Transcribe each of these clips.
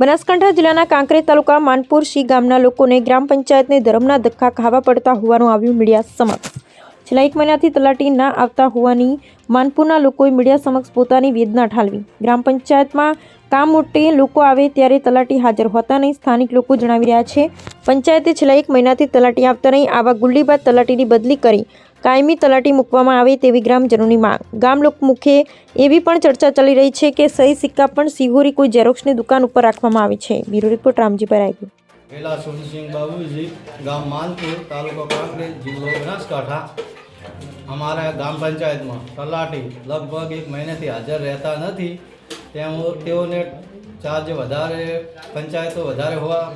બનાસકાંઠા જિલ્લાના કાંકરેજ તાલુકા માનપુર શી ગામના લોકોને ગ્રામ પંચાયતને ધર્મના ધક્કા ખાવા પડતા હોવાનું આવ્યું મીડિયા સમક્ષ. છેલ્લા એક મહિનાથી તલાટી ના આવતા હોવાની માનપુરના લોકોએ મીડિયા સમક્ષ પોતાની વેદના ઠાલવી. ગ્રામ પંચાયતમાં કામ મોટે લોકો આવે ત્યારે તલાટી હાજર હોતા નહીં, સ્થાનિક લોકો જણાવી રહ્યા છે. પંચાયતે છેલ્લા એક મહિનાથી તલાટી આવતા નહીં, આવા ગુલ્લીબાદ તલાટીની બદલી કરી. કાયમી તલાટી મૂકવામાં આવે તેવી ગ્રામજનોની માંગ. ગામ મુખે એવી પણ ચર્ચા ચાલી રહી છે કે સહી સિક્કા પણ સિહોરી કોઈ ઝેરોક્ષની દુકાન ઉપર રાખવામાં આવી છે. બ્યુરો રિપોર્ટ રામજીભાઈ રાયગુર વેલા સોનસિંહ બાબુજી ગામ માનપુર તાલુકો કાંકરેજ જિલ્લો બનાસકાંઠા. અમારા ગ્રામ પંચાયતમાં તલાટી લગભગ એક મહિનાથી હાજર રહેતા નથી. તેમ તેઓને ચાર્જ વધારે, પંચાયતો વધારે હોવા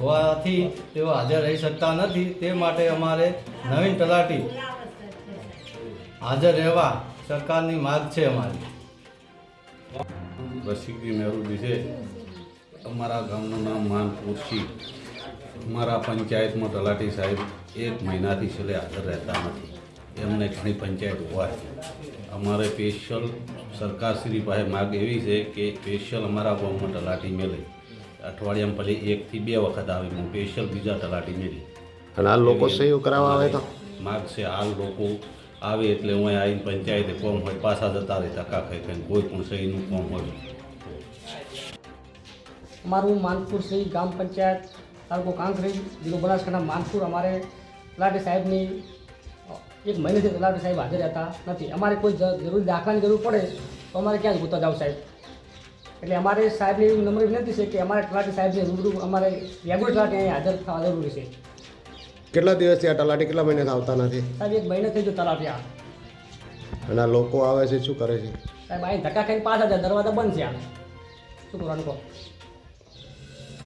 હોવાથી તેઓ હાજર રહી શકતા નથી. તે માટે અમારે નવીન તલાટી હાજર રહેવા સરકારની માગ છે અમારી. રસિકજી મહેરુજી છે. અમારા ગામનું નામ માનપુર છે. અમારા પંચાયતમાં તલાટી સાહેબ એક મહિનાથી છેલ્લે હાજર રહેતા નથી. એમને ઘણી પંચાયત હોવાથી અમારે સ્પેશિયલ સરકારશ્રી પાસે માગ એવી છે કે સ્પેશિયલ અમારા ગામમાં તલાટી મેળે અઠવાડિયામાં ભલે એકથી બે વખત આવી હું સ્પેશિયલ બીજા તલાટી મેળી અને આ લોકો સહયોગ કરાવવા આવે તો? માગ છે હાલ લોકો આવે એટલે હું અહીં આવીને પંચાયતે કોમ હોય પાછા જતા રહે ધક્કા ખાઈ ખાઈને કોઈ પણ સહીનું કોમ હોય. અમારું માનપુર શ્રી ગ્રામ પંચાયત તાલુકો કાંકરેજ જિલ્લો બનાસકાંઠા માનપુર અમારે તલાટી સાહેબની એક મહિનેથી તલાટી સાહેબ હાજર રહેતા નથી. અમારે કોઈ જ- જરૂરી દાખલાની જરૂર પડે તો અમારે ક્યાં ગોતા જાવ સાહેબ? એટલે અમારે સાહેબની એવી નમ્ર વિનંતી છે કે અમારે તલાટી સાહેબને રૂબરૂ અમારે રેગ્યુલર તલાટી અહીં હાજર થવા જરૂરી છે. કેટલા દિવસથી આ તલાટી કેટલા મહિનાથી આવતા નથી? સાહેબ એક મહિને થઈ ગયો તલાટી આ અને લોકો આવે છે શું કરે છે? સાહેબ અહીં ધક્કા ખાઈને પાછા જાય દરવાજા બંધ છે આ શું કરવાનું કહો?